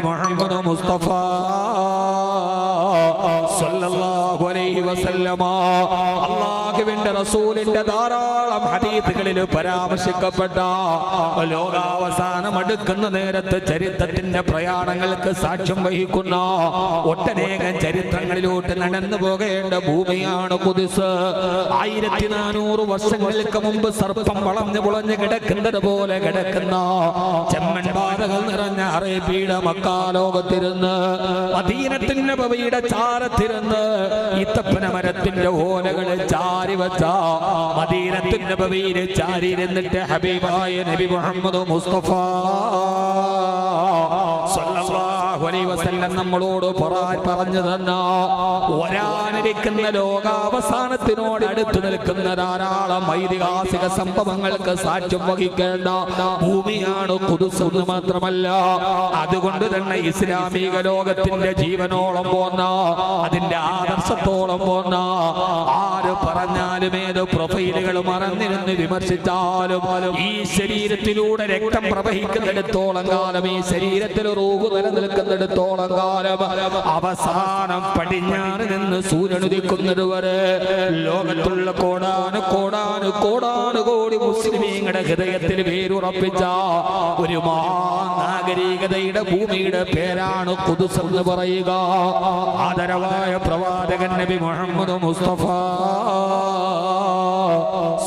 മുഹമ്മദ് മുസ്തഫ. സല്ലല്ലാഹു അലൈഹി വസല്ലമ. അല്ലാഹുവിന്റെ റസൂലിന്റെ ധാരാളം ഹദീസുകളിൽ പരാമർശിക്കപ്പെട്ട ലോകാവസാനം അടുക്കുന്ന നേരത്ത് ചരിത്രത്തിന്റെ പ്രയാണങ്ങൾക്ക് സാക്ഷ്യം വഹിക്കുന്ന ഒട്ടനേകം ചരിത്രങ്ങളിലോട്ട് നടന്നു പോകേണ്ട ഭൂമിയാണ് കുതിസ്. ആയിരത്തി നാനൂറ് വർഷങ്ങൾക്ക് മുമ്പ് സർപ്പം വളഞ്ഞു പുളഞ്ഞു കിടക്കുന്നത് പോലെ കിടക്കുന്ന ചെമ്മൻ പാതകൾ നിറഞ്ഞ അറേബ്യയുടെ മക്കാലോകത്തിരുന്ന് അധീനത്തിന്റെ പവയുടെ ചാരത്തിരുന്ന് ഇത്തപ്പന മരത്തിന്റെ ഓലകൾ ചാരി വച്ച മദീനത്തിന്റെ ചാരി ഇരുന്നിട്ട് ഹബീബായ നബി മുഹമ്മദ് മുസ്തഫ. വസല്ലം നമ്മളോട് പറ- പറഞ്ഞു തന്ന വരാനിരിക്കുന്ന ലോകാവസാനത്തിനോട് അടുത്ത് നിൽക്കുന്ന ധാരാളം ഐതിഹാസിക സംഭവങ്ങൾക്ക് സാക്ഷ്യം വഹിക്കേണ്ട ഭൂമിയാണ് കുതുസ് എന്ന് മാത്രമല്ല. അതുകൊണ്ട് തന്നെ ഇസ്ലാമിക ലോകത്തിന്റെ ജീവനോളം പോന്ന അതിന്റെ ആദർശത്തോളം പോന്ന ആര് പറഞ്ഞാലും ഏത് പ്രൊഫൈലുകൾ മറന്നിരുന്ന് വിമർശിച്ചാലും ഈ ശരീരത്തിലൂടെ രക്തം പ്രവഹിക്കുന്നിടത്തോളം കാലം ഈ ശരീരത്തിൽ റൂഹ് നിലനിൽക്കുന്നിടത്തോളം കാലം അവസാനം പടിഞ്ഞാറ് നിന്ന് സൂര്യൻ ഉദിക്കുന്നത് വരെ ലോകത്തുള്ള കോടാന് കോടാന് കോടാന് കോടി മുസ്ലിമീങ്ങളുടെ ഹൃദയത്തിൽ വേരുറപ്പിച്ച ഒരു മഹാനാഗരികതയുടെ ഭൂമിയുടെ പേരാണ് കുതുസ് എന്ന് പറയുക. ആദരവായ പ്രവാചകൻ നബി മുഹമ്മദ് മുസ്തഫ.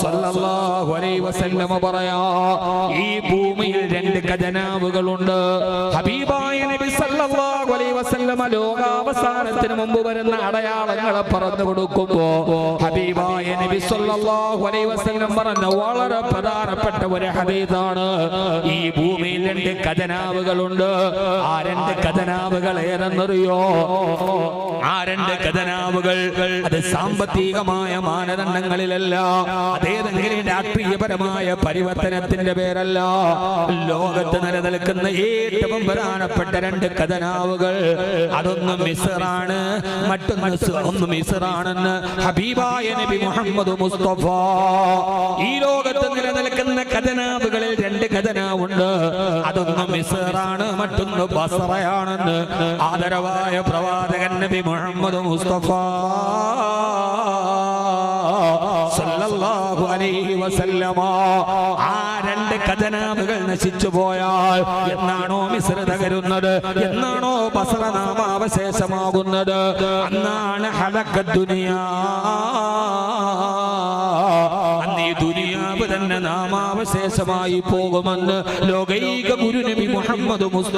സല്ലല്ലാഹു അലൈഹി വസല്ലമ പറയാ ഈ ഭൂമിയിൽ രണ്ട് ഖജനാവുകളുണ്ട്. ഹബീബായ നബി സല്ലല്ലാഹു അലൈഹി വസല്ലമ ലോകാവസാനത്തിന് മുമ്പ് വരുന്ന അടയാളങ്ങളെ പറഞ്ഞു കൊടുക്കുമ്പോ ഹബീബായ നബി സല്ലല്ലാഹു അലൈഹി വസല്ലം പറഞ്ഞ വളരെ പ്രധാനപ്പെട്ട ഒരു ഹദീസാണ്. ഈ ഭൂമിയിൽ രണ്ട് ഖജനാവുകളുണ്ട്. ആ രണ്ട് ഖജനാവുകൾ ഏതെന്നറിയോ? രണ്ട് ഖജനാവുകൾ അത് സാമ്പത്തികമായ മാനദണ്ഡങ്ങളിലല്ല അതേതെങ്കിലും രാഷ്ട്രീയപരമായ പരിവർത്തനത്തിന്റെ പേരല്ല. ലോകത്ത് നിലനിൽക്കുന്ന ഏറ്റവും പ്രധാനപ്പെട്ട രണ്ട് ഖജനാവുകൾ അതൊന്ന് മിസറാണ് മറ്റൊന്ന് ഒന്ന് മിസറാണെന്ന് ഹബീബായ നബി മുഹമ്മദ് മുസ്തഫ. ഈ ലോകത്ത് നിലനിൽക്കുന്ന ഖജനാവുകളിൽ രണ്ട് ഖജനാവുണ്ട് അതൊന്ന് മിസറാണ് മറ്റൊന്ന് ബസറയാണെന്ന് ആദരവായ പ്രവാചകൻ നബി മുഹമ്മദ് മുസ്തഫ സല്ലല്ലാഹു അലൈഹി വസല്ലമ. ആ രണ്ട് നശിച്ചു പോയാൽ എന്നാണോ മിസ്ര തകരുന്നത്? എന്നാണോ ബസറ നാമാവശേഷമാകുന്നത്? അന്നാണ് ഹലക്ക ദുനിയാ തന്നെ നാമാവശേഷമായി പോകുമെന്ന് ലോകൈക ഗുരു നബി മുഹമ്മദ് മുസ്തഫ